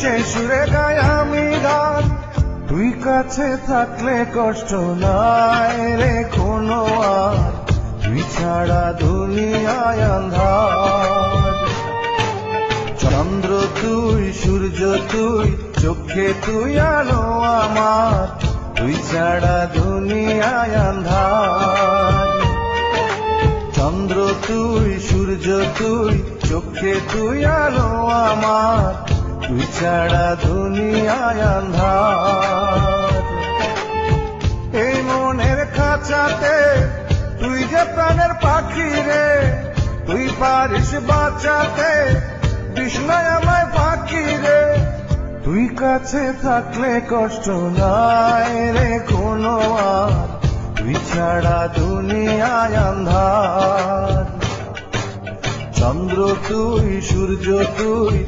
সেই সুরে গাই আমি গান, তুই কাছে থাকলে কষ্ট নাই রে কোনো তুই ছাড়া দুনিয়ায় আন্ধার চন্দ্র তুই, সূর্য তুই, চোখে তুই, আলো আমার। তুই ছাড়া দুনিয়ায় আন্ধার চন্দ্র তুই, সূর্য তুই, চোখে তুই, আলো আমার। তুই ছাড়া দুনিয়ায় আন্ধার। এই মনের খাঁচাতে তুই যে প্রাণের পাখি রে, তুই পারিস বাঁচাতে বিষ্ণয় আমায় ফাঁকি রে। তুই কাছে থাকলে কষ্ট নাই রে কোনো আর তুই ছাড়া দুনিয়ায় আন্ধার। চন্দ্র তুই, সূর্য তুই